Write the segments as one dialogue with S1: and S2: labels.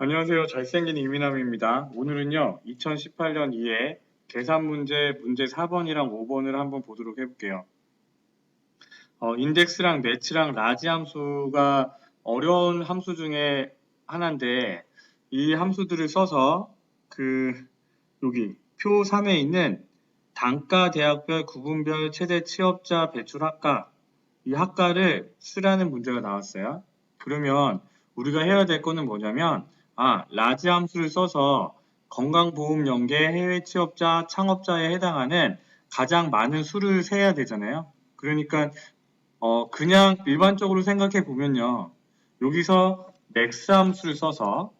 S1: 안녕하세요. 잘생긴 이민남입니다. 오늘은요, 2018년 2회 계산 문제 문제 4번이랑 5번을 한번 보도록 해볼게요. 어, 인덱스랑 매치랑 라지 함수가 어려운 함수 중에 하나인데, 이 함수들을 써서 그, 여기 표 3에 있는 단가, 대학별, 구분별, 최대 취업자 배출 학과, 이 학과를 쓰라는 문제가 나왔어요. 그러면 우리가 해야 될 거는 뭐냐면, 아, 라지 함수를 써서 건강보험 연계 해외 취업자 창업자에 해당하는 가장 많은 수를 세야 되잖아요. 그러니까 어 그냥 일반적으로 생각해 보면요. 여기서 맥스 함수를 써서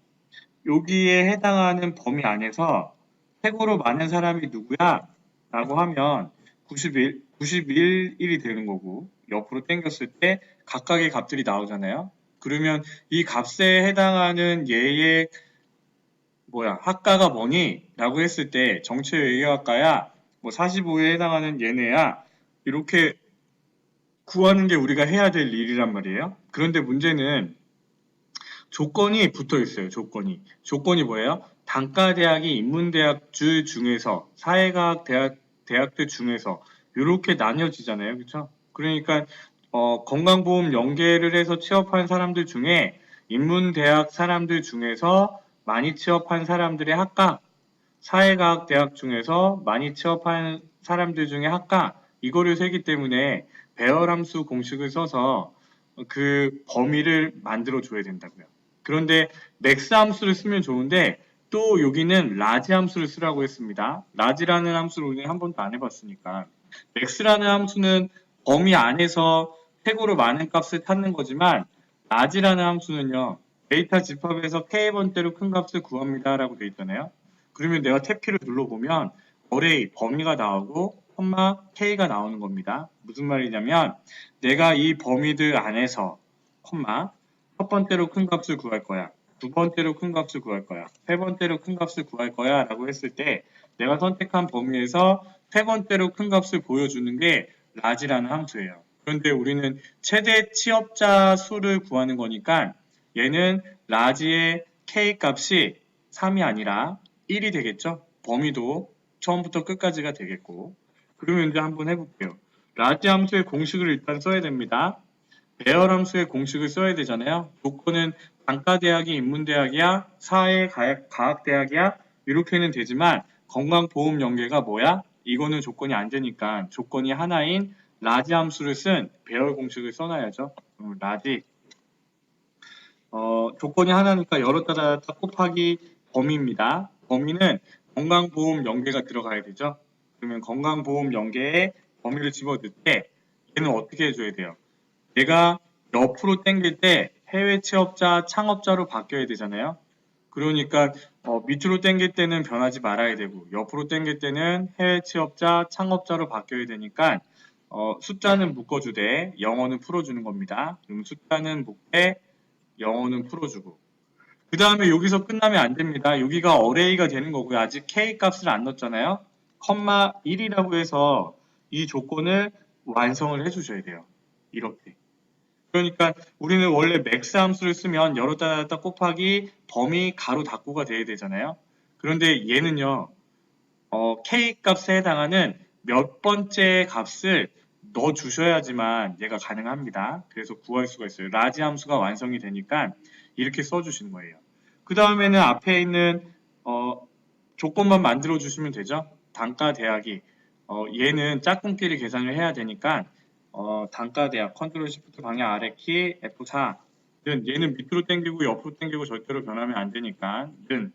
S1: 여기에 해당하는 범위 안에서 최고로 많은 사람이 누구야? 라고 하면 91, 91일이 되는 거고 옆으로 당겼을 때 각각의 값들이 나오잖아요. 그러면 이 값에 해당하는 얘의 뭐야 학과가 뭐니? 라고 했을 때 정체 외교학과야 뭐 45에 해당하는 얘네야 이렇게 구하는 게 우리가 해야 될 일이란 말이에요. 그런데 문제는 조건이 붙어 있어요. 조건이. 조건이 뭐예요? 단과 대학이 인문대학주 중에서 사회과학 대학 대학들 중에서 이렇게 나뉘어지잖아요. 그렇죠? 그러니까 어, 건강보험 연계를 해서 취업한 사람들 중에 인문대학 사람들 중에서 많이 취업한 사람들의 학과, 사회과학 대학 중에서 많이 취업한 사람들 중에 학과, 이거를 세기 때문에 배열함수 공식을 써서 그 범위를 만들어 줘야 된다고요. 그런데 맥스 함수를 쓰면 좋은데 또 여기는 라지 함수를 쓰라고 했습니다. 라지라는 함수를 우리는 한 번도 안 해봤으니까 맥스라는 함수는 범위 안에서 최고로 많은 값을 찾는 거지만 라지라는 함수는요 데이터 집합에서 k번째로 큰 값을 구합니다 라고 되어 있잖아요. 그러면 내가 탭키를 눌러보면 어레이 범위가 나오고 콤마 k가 나오는 겁니다. 무슨 말이냐면 내가 이 범위들 안에서 콤마 첫 번째로 큰 값을 구할 거야 두 번째로 큰 값을 구할 거야 세 번째로 큰 값을 구할 거야 라고 했을 때 내가 선택한 범위에서 세 번째로 큰 값을 보여주는 게 라지라는 함수예요 그런데 우리는 최대 취업자 수를 구하는 거니까 얘는 라지의 k 값이 3이 아니라 1이 되겠죠? 범위도 처음부터 끝까지가 되겠고 그러면 이제 한번 해볼게요. 라지 함수의 공식을 일단 써야 됩니다. 배열 함수의 공식을 써야 되잖아요. 조건은 단과대학이 인문대학이야, 사회 과학대학이야 이렇게는 되지만 건강보험 연계가 뭐야? 이거는 조건이 안 되니까 조건이 하나인 라지 함수를 쓴 배열 공식을 써놔야죠. 음, 라지 어, 조건이 하나니까 열었다 닫았다 곱하기 범위입니다. 범위는 건강보험 연계가 들어가야 되죠. 그러면 건강보험 연계에 범위를 집어넣을 때 얘는 어떻게 해줘야 돼요? 얘가 옆으로 당길 때 해외 취업자 창업자로 바뀌어야 되잖아요. 그러니까 어, 밑으로 당길 때는 변하지 말아야 되고 옆으로 당길 때는 해외 취업자 창업자로 바뀌어야 되니까 어, 숫자는 묶어주되 영어는 풀어주는 겁니다. 그럼 숫자는 묶되 영어는 풀어주고 그 다음에 여기서 끝나면 안 됩니다. 여기가 어레이가 되는 거고요. 아직 k 값을 안 넣었잖아요. 컴마 1이라고 해서 이 조건을 완성을 해주셔야 돼요. 이렇게. 그러니까 우리는 원래 맥스 함수를 쓰면 열었다 닫았다 곱하기 범위 가로 닫고가 돼야 되잖아요. 그런데 얘는요. 어, k 값에 해당하는 몇 번째 값을 넣어 주셔야지만 얘가 가능합니다. 그래서 구할 수가 있어요. 라지 함수가 완성이 되니까 이렇게 써 주시는 거예요. 그 다음에는 앞에 있는 어, 조건만 만들어 주시면 되죠. 단가 대학이 어, 얘는 짝꿍끼리 계산을 해야 되니까 어, 단가 대학 컨트롤 시프트 방향 아래 키 F4 는 얘는 밑으로 당기고 옆으로 당기고 절대로 변하면 안 되니까 는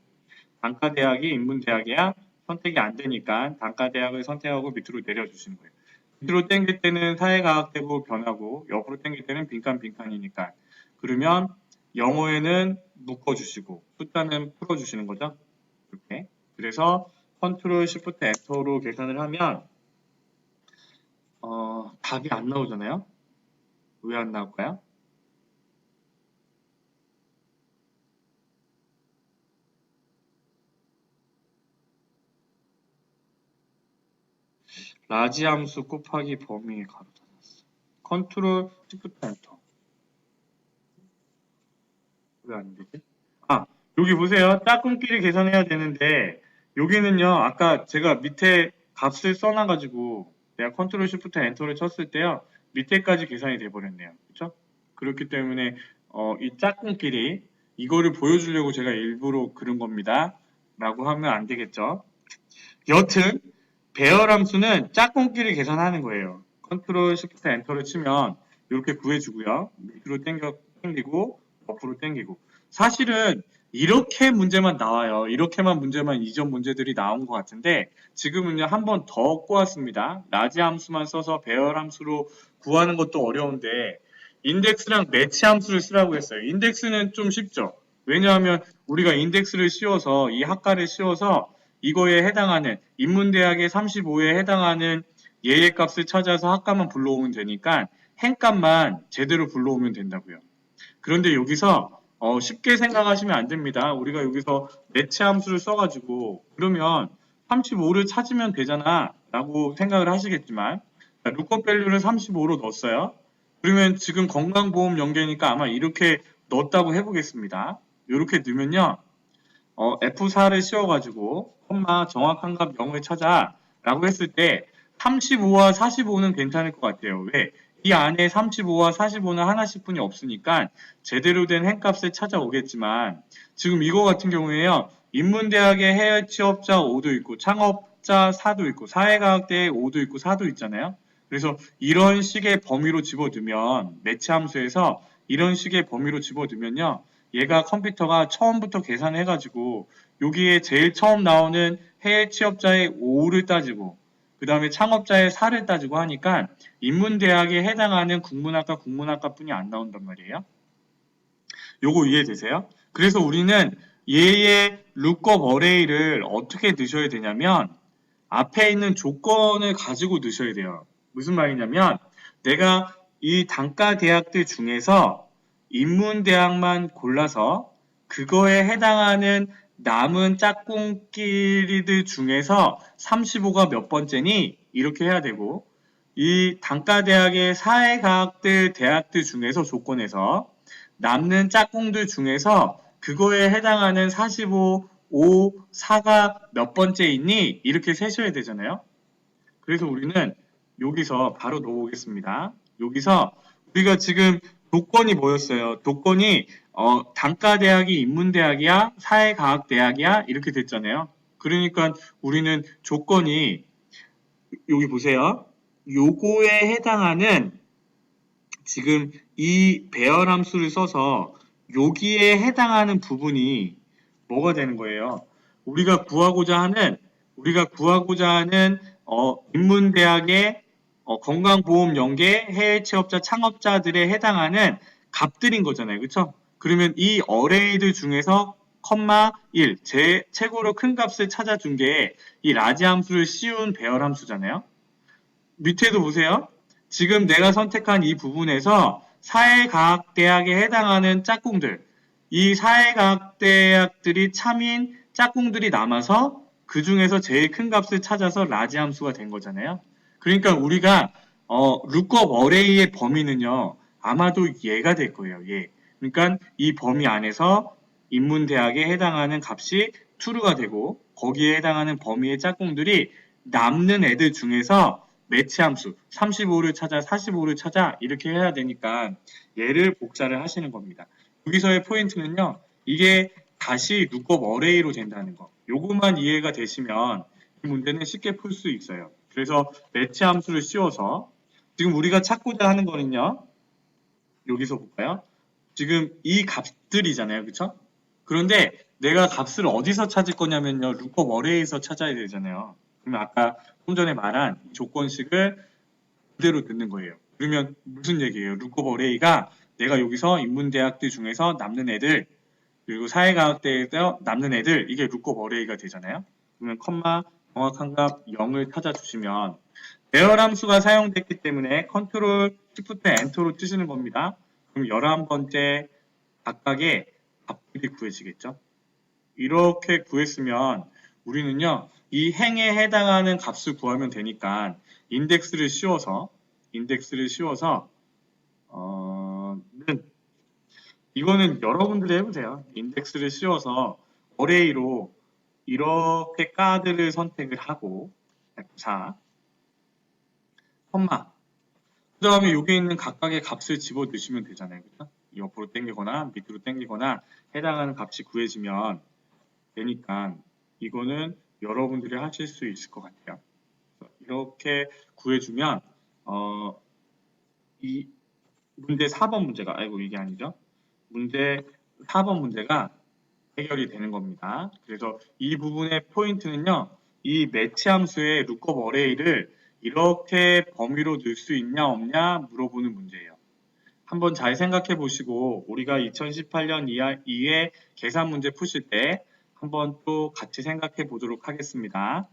S1: 단가 대학이 인문 대학이야 선택이 안 되니까 단가 대학을 선택하고 밑으로 내려주시는 거예요. 밑으로 당길 때는 사회과학되고 변하고 옆으로 당길 때는 빈칸 빈칸이니까 그러면 영어에는 묶어주시고 숫자는 풀어주시는 거죠. 이렇게 그래서 컨트롤 시프트 엔터로 계산을 하면 어, 답이 안 나오잖아요. 왜 안 나올까요? 라지 함수 곱하기 범위 가로 닫았어. 컨트롤 시프트 엔터. 왜 안 되지? 아, 여기 보세요. 짝꿍끼리 계산해야 되는데 여기는요. 아까 제가 밑에 값을 써놔 가지고 내가 컨트롤 쉬프트 엔터를 쳤을 때요. 밑에까지 계산이 돼 버렸네요. 그렇죠? 그렇기 때문에 어, 이 짝꿍끼리 이거를 보여주려고 제가 일부러 그런 겁니다. 라고 하면 안 되겠죠. 여튼 배열 함수는 짝꿍끼리 계산하는 거예요. 컨트롤 쉬프트 엔터를 치면 이렇게 구해주고요. 밑으로 당겨 당기고 옆으로 당기고 사실은 이렇게 문제만 나와요. 이렇게만 문제만 이전 문제들이 나온 것 같은데 지금은요 한 번 더 꼬았습니다. 라지 함수만 써서 배열 함수로 구하는 것도 어려운데 인덱스랑 매치 함수를 쓰라고 했어요. 인덱스는 좀 쉽죠. 왜냐하면 우리가 인덱스를 씌워서 이 학과를 씌워서 이거에 해당하는 인문대학의 35에 해당하는 예의 값을 찾아서 학과만 불러오면 되니까 행값만 제대로 불러오면 된다고요. 그런데 여기서 어, 쉽게 생각하시면 안 됩니다. 우리가 여기서 매치 함수를 써가지고 그러면 35를 찾으면 되잖아 라고 생각을 하시겠지만 루커 밸류를 35로 넣었어요. 그러면 지금 건강보험 연계니까 아마 이렇게 넣었다고 해보겠습니다. 이렇게 넣으면요. 어, F4를 씌워가지고 콤마 정확한 값 0을 찾아 라고 했을 때 35와 45는 괜찮을 것 같아요. 왜? 이 안에 35와 45는 하나씩 뿐이 없으니까 제대로 된 행값을 찾아오겠지만 지금 이거 같은 경우에요. 인문대학의 해외 취업자 5도 있고 창업자 4도 있고 사회과학대에 5도 있고 4도 있잖아요. 그래서 이런 식의 범위로 집어두면 매치 함수에서 이런 식의 범위로 집어두면요. 얘가 컴퓨터가 처음부터 계산해가지고 여기에 제일 처음 나오는 해외 취업자의 5를 따지고 그 다음에 창업자의 4를 따지고 하니까 인문대학에 해당하는 국문학과 국문학과뿐이 안 나온단 말이에요. 요거 이해되세요? 그래서 우리는 얘의 룩업 어레이를 어떻게 넣으셔야 되냐면 앞에 있는 조건을 가지고 넣으셔야 돼요. 무슨 말이냐면 내가 이 단과 대학들 중에서 인문대학만 골라서 그거에 해당하는 남은 짝꿍끼리들 중에서 35가 몇 번째니? 이렇게 해야 되고 이 단과대학의 사회과학들 대학들 중에서 조건에서 남는 짝꿍들 중에서 그거에 해당하는 45, 5, 4가 몇 번째 있니? 이렇게 세셔야 되잖아요. 그래서 우리는 여기서 바로 넣어보겠습니다. 여기서 우리가 지금 조건이 뭐였어요? 조건이 어, 단과대학이 인문대학이야? 사회과학대학이야? 이렇게 됐잖아요. 그러니까 우리는 조건이 여기 보세요. 요거에 해당하는 지금 이 배열 함수를 써서 여기에 해당하는 부분이 뭐가 되는 거예요? 우리가 구하고자 하는 우리가 구하고자 하는 어, 인문대학의 어, 건강보험 연계 해외 취업자 창업자들에 해당하는 값들인 거잖아요. 그렇죠? 그러면 이 어레이들 중에서 컴마 1, 제 최고로 큰 값을 찾아준 게 이 라지 함수를 씌운 배열 함수잖아요. 밑에도 보세요. 지금 내가 선택한 이 부분에서 사회과학대학에 해당하는 짝꿍들, 이 사회과학대학들이 참인 짝꿍들이 남아서 그 중에서 제일 큰 값을 찾아서 라지 함수가 된 거잖아요. 그러니까 우리가 어, 룩업 어레이의 범위는요. 아마도 얘가 될 거예요. 얘. 그러니까 이 범위 안에서 인문대학에 해당하는 값이 true가 되고 거기에 해당하는 범위의 짝꿍들이 남는 애들 중에서 매치 함수 35를 찾아 45를 찾아 이렇게 해야 되니까 얘를 복사를 하시는 겁니다. 여기서의 포인트는요. 이게 다시 룩업 어레이로 된다는 거. 요것만 이해가 되시면 이 문제는 쉽게 풀 수 있어요. 그래서 매치 함수를 씌워서 지금 우리가 찾고자 하는 거는요. 여기서 볼까요? 지금 이 값들이잖아요. 그쵸? 그런데 내가 값을 어디서 찾을 거냐면요. 룩업 어레이에서 찾아야 되잖아요. 그러면 아까 좀 전에 말한 조건식을 그대로 넣는 거예요. 그러면 무슨 얘기예요? 룩업 어레이가 내가 여기서 인문대학들 중에서 남는 애들 그리고 사회과학대에서 남는 애들 이게 룩업 어레이가 되잖아요. 그러면 컴마 정확한 값 0을 찾아주시면 배열 함수가 사용됐기 때문에 컨트롤 시프트 엔터로 뜨시는 겁니다. 그럼 11번째 각각의 값들이 구해지겠죠. 이렇게 구했으면 우리는요. 이 행에 해당하는 값을 구하면 되니까 인덱스를 씌워서 인덱스를 씌워서 어, 는 이거는 여러분들이 해보세요. 인덱스를 씌워서 어레이로 이렇게 카드를 선택을 하고 자, 컴마 그 다음에 여기 있는 각각의 값을 집어 넣으시면 되잖아요. 그죠? 옆으로 당기거나 밑으로 당기거나 해당하는 값이 구해지면 되니까 이거는 여러분들이 하실 수 있을 것 같아요. 이렇게 구해주면 어, 이 문제 4번 문제가 아이고 이게 아니죠. 문제 4번 문제가 해결이 되는 겁니다. 그래서 이 부분의 포인트는요. 이 매치 함수의 룩업 어레이를 이렇게 범위로 넣을 수 있냐 없냐 물어보는 문제예요. 한번 잘 생각해 보시고 우리가 2018년 이하, 이에 계산 문제 푸실 때 한번 또 같이 생각해 보도록 하겠습니다.